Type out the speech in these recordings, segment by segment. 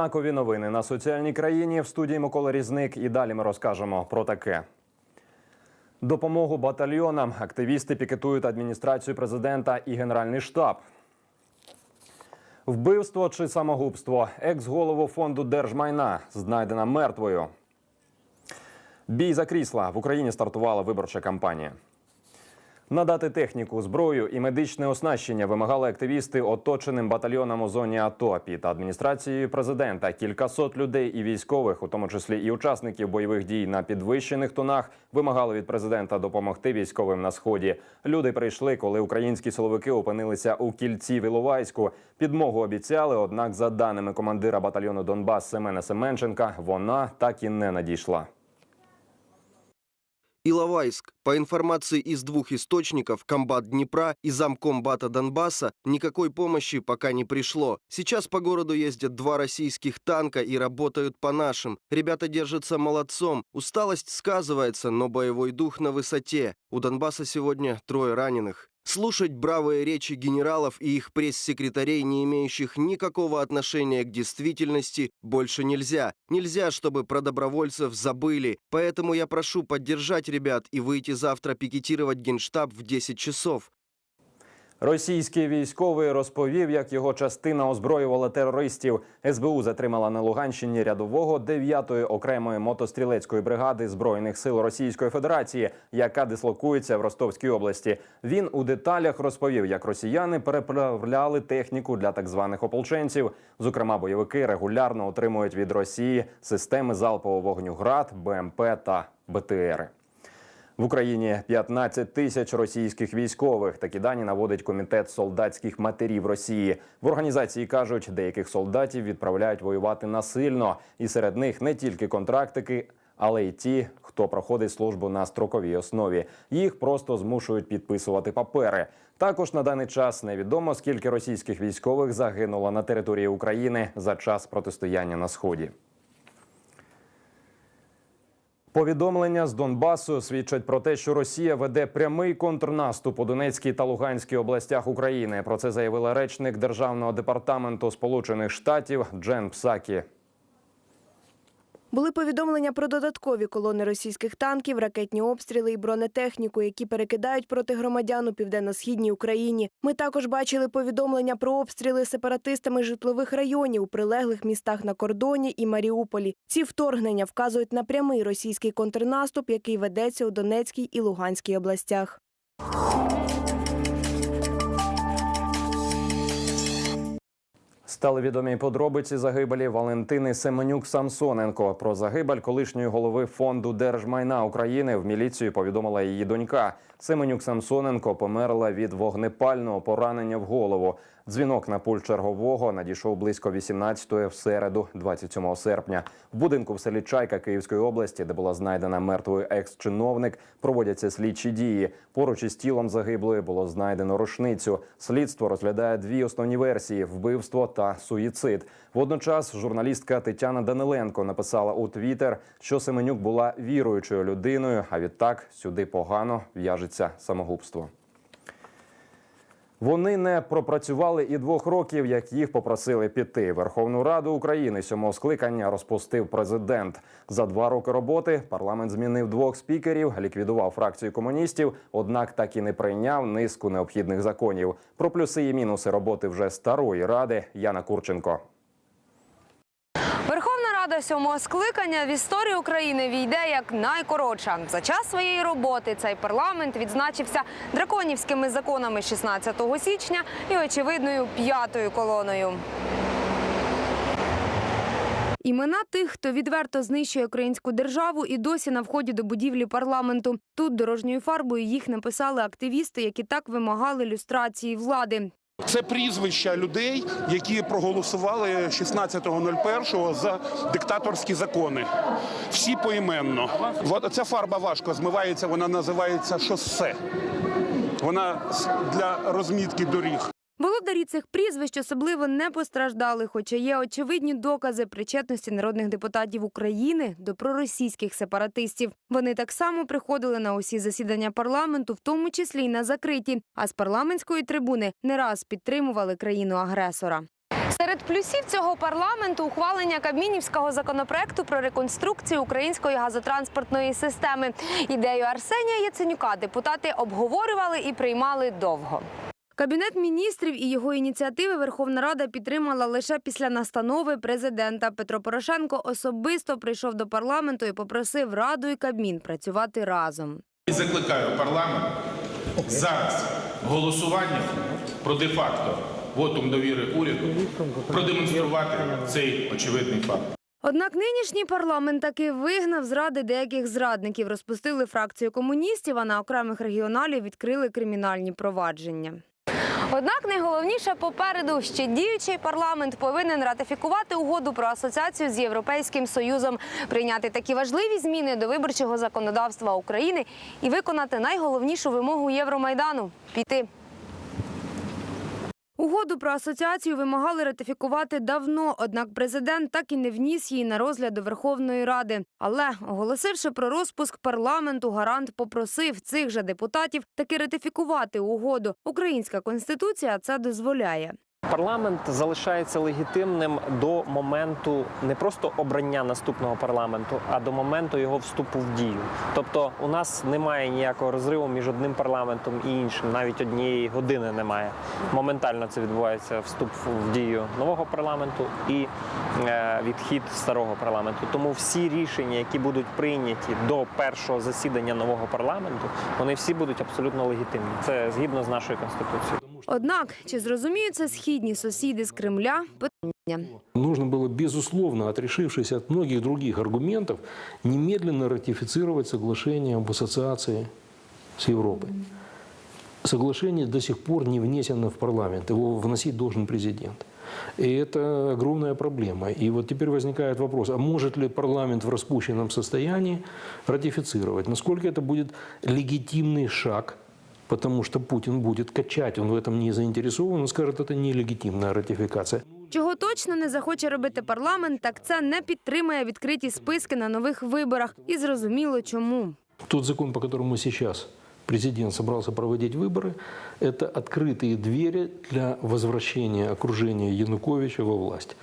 Знакові новини на соціальній країні в студії Микола Різник. І далі ми розкажемо про таке. Допомогу батальйонам активісти пікетують адміністрацію президента і генеральний штаб. Вбивство чи самогубство. Екс-голову фонду держмайна знайдена мертвою. Бій за крісла в Україні стартувала виборча кампанія. Надати техніку, зброю і медичне оснащення вимагали активісти оточеним батальйоном у зоні АТО під адміністрацією президента. Кількасот людей і військових, у тому числі і учасників бойових дій на підвищених тонах, вимагали від президента допомогти військовим на сході. Люди прийшли, коли українські силовики опинилися у кільці в Іловайську. Підмогу обіцяли, однак, за даними командира батальйону Донбас Семена Семенченка, вона так і не надійшла. Иловайск. По информации из двух источников, комбат Днепра и замкомбата Донбасса, никакой помощи пока не пришло. Сейчас по городу ездят два российских танка и работают по нашим. Ребята держатся молодцом. Усталость сказывается, но боевой дух на высоте. У Донбасса сегодня трое раненых. Слушать бравые речи генералов и их пресс-секретарей, не имеющих никакого отношения к действительности, больше нельзя. Нельзя, чтобы про добровольцев забыли. Поэтому я прошу поддержать ребят и выйти завтра пикетировать генштаб в 10 часов. Російський військовий розповів, як його частина озброювала терористів. СБУ затримала на Луганщині рядового 9-ї окремої мотострілецької бригади збройних сил Російської Федерації, яка дислокується в Ростовській області. Він у деталях розповів, як росіяни переправляли техніку для так званих ополченців. Зокрема, бойовики регулярно отримують від Росії системи залпового вогню ГРАД, БМП та БТРи. В Україні 15 тисяч російських військових. Такі дані наводить комітет солдатських матерів Росії. В організації кажуть, деяких солдатів відправляють воювати насильно, і серед них не тільки контрактики, але й ті, хто проходить службу на строковій основі. Їх просто змушують підписувати папери. Також на даний час невідомо скільки російських військових загинуло на території України за час протистояння на сході. Повідомлення з Донбасу свідчать про те, що Росія веде прямий контрнаступ у Донецькій та Луганській областях України. Про це заявила речник Державного департаменту Сполучених Штатів Джен Псакі. Були повідомлення про додаткові колони російських танків, ракетні обстріли і бронетехніку, які перекидають проти громадян у південно-східній Україні. Ми також бачили повідомлення про обстріли сепаратистами житлових районів у прилеглих містах на кордоні і Маріуполі. Ці вторгнення вказують на прямий російський контрнаступ, який ведеться у Донецькій і Луганській областях. Стали відомі подробиці загибелі Валентини Семенюк Самсоненко. Про загибель колишньої голови фонду держмайна України в міліцію повідомила її донька. Семенюк Самсоненко померла від вогнепального поранення в голову. Дзвінок на пульт чергового надійшов близько 18-ї в середу, 27 серпня. В будинку в селі Чайка Київської області, де була знайдена мертвою екс-чиновник, проводяться слідчі дії. Поруч із тілом загиблої було знайдено рушницю. Слідство розглядає дві основні версії: вбивство та суїцид. Водночас журналістка Тетяна Даниленко написала у Твіттер, що Семенюк була віруючою людиною. А відтак сюди погано в'яжеться самогубство. Вони не пропрацювали і двох років, як їх попросили піти. Верховну Раду України сьомого скликання розпустив президент. За два роки роботи парламент змінив двох спікерів, ліквідував фракцію комуністів, однак так і не прийняв низку необхідних законів. Про плюси і мінуси роботи вже старої ради Яна Курченко. Верховна Рада сьомого скликання в історію України війде як найкоротша. За час своєї роботи цей парламент відзначився драконівськими законами 16 січня і очевидною п'ятою колоною. Імена тих, хто відверто знищує українську державу, і досі на вході до будівлі парламенту. Тут дорожньою фарбою їх написали активісти, які так вимагали люстрації влади. Це прізвища людей, які проголосували 16.01 за диктаторські закони. Всі поіменно. Ця фарба важко змивається, вона називається шосе. Вона для розмітки доріг. Володарі цих прізвищ особливо не постраждали, хоча є очевидні докази причетності народних депутатів України до проросійських сепаратистів. Вони так само приходили на усі засідання парламенту, в тому числі й на закриті, а з парламентської трибуни не раз підтримували країну агресора. Серед Серед плюсів цього парламенту ухвалення кабмінівського законопроекту про реконструкцію української газотранспортної системи. Ідею Арсенія Яценюка депутати обговорювали і приймали довго. Кабінет міністрів і його ініціативи Верховна Рада підтримала лише після настанови президента. Петро Порошенко особисто прийшов до парламенту і попросив Раду і Кабмін працювати разом. І закликаю парламент зараз голосуванням про де-факто вотум довіри уряду продемонструвати цей очевидний факт. Однак нинішній парламент таки вигнав з ради деяких зрадників, розпустили фракцію комуністів, а на окремих регіоналів відкрили кримінальні провадження. Однак найголовніше попереду ще діючий парламент повинен ратифікувати угоду про асоціацію з Європейським Союзом, прийняти такі важливі зміни до виборчого законодавства України і виконати найголовнішу вимогу Євромайдану піти. Угоду про асоціацію вимагали ратифікувати давно, однак президент так і не вніс її на розгляд до Верховної Ради. Але, оголосивши про розпуск парламенту, гарант попросив цих же депутатів таки ратифікувати угоду. Українська конституція це дозволяє. Парламент залишається легітимним до моменту не просто обрання наступного парламенту, а до моменту його вступу в дію. Тобто, у нас немає ніякого розриву між одним парламентом і іншим, навіть однієї години немає. Моментально це відбувається вступ в дію нового парламенту і е, відхід старого парламенту. Тому всі рішення, які будуть прийняті до першого засідання нового парламенту, вони всі будуть абсолютно легітимні. Це згідно з нашою конституцією. Однак, чи зрозуміють це східні сусіди з Кремля? Питання. Нужно было, безусловно, отрешившись от многих других аргументов, немедленно ратифицировать соглашение об ассоциации с Европой. Соглашение до сих пор не внесено в парламент, его вносить должен президент. И это огромная проблема. И вот теперь возникает вопрос, а может ли парламент в распущенном состоянии ратифицировать? Насколько это будет легитимный шаг потому что Путин будет качать, он в этом не заинтересован, он скажет, это нелегитимная ратификация. Чого точно не захоче робити парламент, так це не підтримає відкриті списки на нових виборах. І зрозуміло чому. Тот закон, по которому сейчас президент собрался проводить выборы, это открытые двери для возвращения окружения Януковича во власть.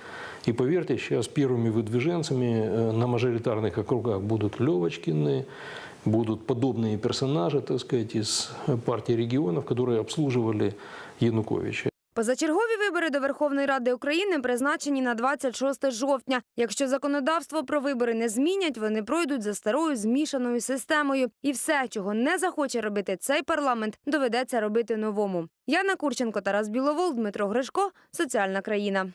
И поверьте, сейчас первыми выдвиженцами э, на мажоритарных округах будут Левочкины, будут подобные персонажи, так сказать, из партии регионов, которые обслуживали Януковича. Позачергові вибори до Верховної Ради України призначені на 26 жовтня. Якщо законодавство про вибори не змінять, вони пройдуть за старою змішаною системою. І все, чого не захоче робити цей парламент, доведеться робити новому. Яна Курченко, Тарас Біловол, Дмитро Гришко. Соціальна країна.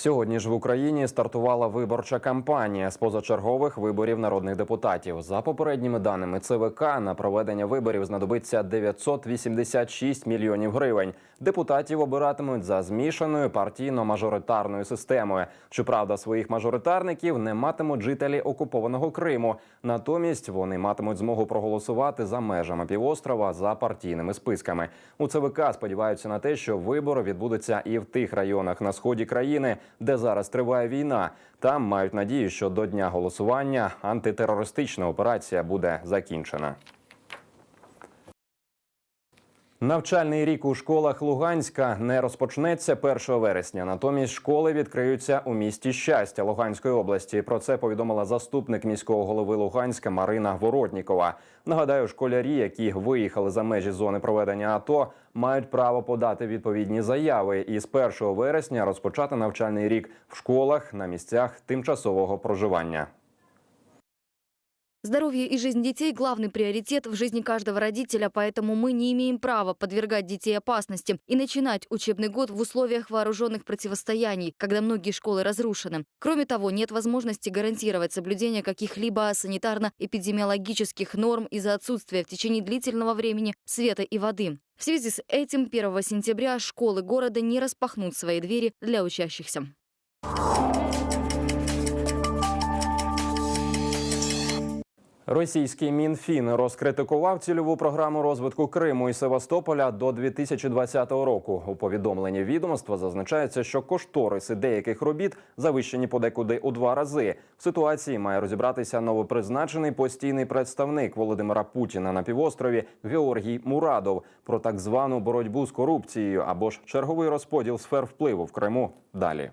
Сьогодні ж в Україні стартувала виборча кампанія з позачергових виборів народних депутатів. За попередніми даними ЦВК на проведення виборів знадобиться 986 мільйонів гривень. Депутатів обиратимуть за змішаною партійно-мажоритарною системою. Щоправда, своїх мажоритарників не матимуть жителі окупованого Криму. Натомість вони матимуть змогу проголосувати за межами півострова за партійними списками. У ЦВК сподіваються на те, що вибори відбудуться і в тих районах на сході країни, де зараз триває війна. Там мають надію, що до дня голосування антитерористична операція буде закінчена. Навчальний рік у школах Луганська не розпочнеться 1 вересня. Натомість школи відкриються у місті щастя Луганської області. Про це повідомила заступник міського голови Луганська Марина Воротнікова. Нагадаю, школярі, які виїхали за межі зони проведення АТО, мають право подати відповідні заяви і з 1 вересня розпочати навчальний рік в школах на місцях тимчасового проживання. Здоровье и жизнь детей – главный приоритет в жизни каждого родителя, поэтому мы не имеем права подвергать детей опасности и начинать учебный год в условиях вооруженных противостояний, когда многие школы разрушены. Кроме того, нет возможности гарантировать соблюдение каких-либо санитарно-эпидемиологических норм из-за отсутствия в течение длительного времени света и воды. В связи с этим 1 сентября школы города не распахнут свои двери для учащихся. Російський Мінфін розкритикував цільову програму розвитку Криму і Севастополя до 2020 року. У повідомленні відомства зазначається, що кошториси деяких робіт завищені подекуди у два рази. В ситуації має розібратися новопризначений постійний представник Володимира Путіна на півострові Георгій Мурадов про так звану боротьбу з корупцією або ж черговий розподіл сфер впливу в Криму. Далі.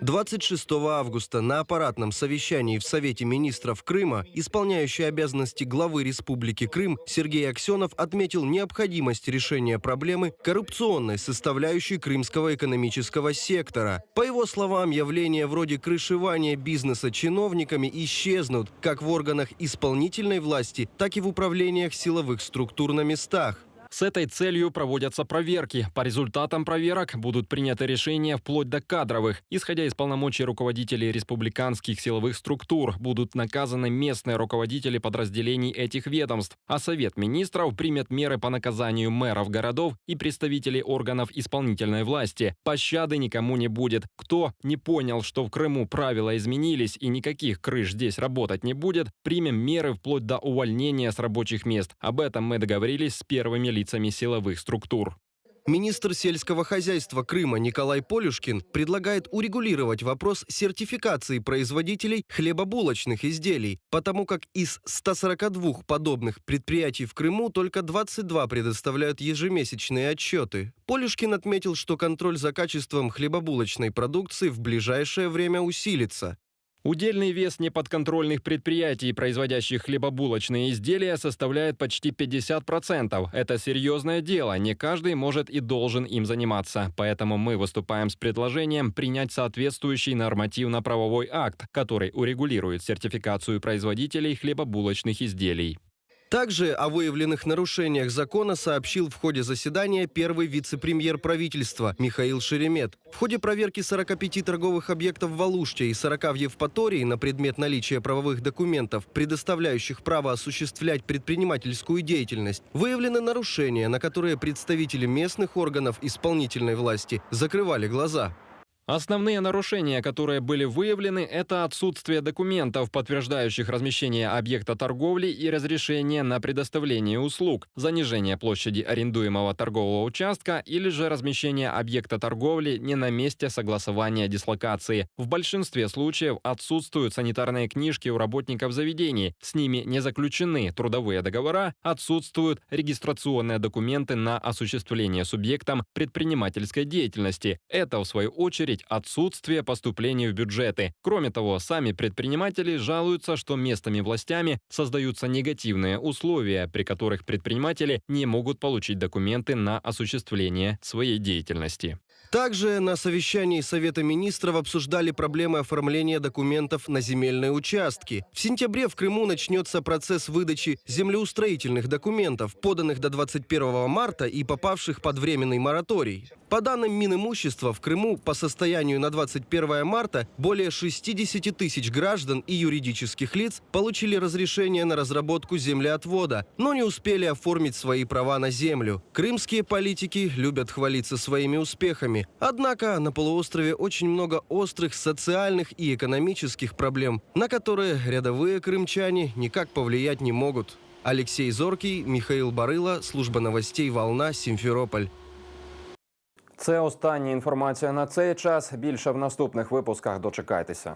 26 августа на аппаратном совещании в Совете министров Крыма исполняющий обязанности главы Республики Крым Сергей Аксенов отметил необходимость решения проблемы коррупционной составляющей крымского экономического сектора. По его словам, явления вроде крышевания бизнеса чиновниками исчезнут как в органах исполнительной власти, так и в управлениях силовых структур на местах. С этой целью проводятся проверки. По результатам проверок будут приняты решения вплоть до кадровых. Исходя из полномочий руководителей республиканских силовых структур, будут наказаны местные руководители подразделений этих ведомств, а Совет министров примет меры по наказанию мэров городов и представителей органов исполнительной власти. Пощады никому не будет. Кто не понял, что в Крыму правила изменились и никаких крыш здесь работать не будет, примем меры вплоть до увольнения с рабочих мест. Об этом мы договорились с первыми лицами силовых структур. Министр сельского хозяйства Крыма Николай Полюшкин предлагает урегулировать вопрос сертификации производителей хлебобулочных изделий, потому как из 142 подобных предприятий в Крыму только 22 предоставляют ежемесячные отчеты. Полюшкин отметил, что контроль за качеством хлебобулочной продукции в ближайшее время усилится. Удельный вес неподконтрольных предприятий, производящих хлебобулочные изделия, составляет почти 50%. Это серьезное дело, не каждый может и должен им заниматься. Поэтому мы выступаем с предложением принять соответствующий нормативно-правовой акт, который урегулирует сертификацию производителей хлебобулочных изделий. Также о выявленных нарушениях закона сообщил в ходе заседания первый вице-премьер правительства Михаил Шеремет. В ходе проверки 45 торговых объектов в Алуште и 40 в Евпатории на предмет наличия правовых документов, предоставляющих право осуществлять предпринимательскую деятельность, выявлены нарушения, на которые представители местных органов исполнительной власти закрывали глаза. Основные нарушения, которые были выявлены, это отсутствие документов, подтверждающих размещение объекта торговли и разрешение на предоставление услуг, занижение площади арендуемого торгового участка или же размещение объекта торговли не на месте согласования дислокации. В большинстве случаев отсутствуют санитарные книжки у работников заведений, с ними не заключены трудовые договора, отсутствуют регистрационные документы на осуществление субъектом предпринимательской деятельности. Это, в свою очередь, отсутствие поступлений в бюджеты. Кроме того, сами предприниматели жалуются, что местными властями создаются негативные условия, при которых предприниматели не могут получить документы на осуществление своей деятельности. Также на совещании Совета министров обсуждали проблемы оформления документов на земельные участки. В сентябре в Крыму начнется процесс выдачи землеустроительных документов, поданных до 21 марта и попавших под временный мораторий. По данным Минимущества, в Крыму по состоянию на 21 марта более 60 тысяч граждан и юридических лиц получили разрешение на разработку землеотвода, но не успели оформить свои права на землю. Крымские политики любят хвалиться своими успехами Однако на полуострове очень много острых социальных и экономических проблем, на которые рядовые крымчане никак повлиять не могут. Алексей Зоркий, Михаил Барыла, служба новостей «Волна», Симферополь. Це остання інформація на цей час. Більше в наступних випусках дочекайтеся.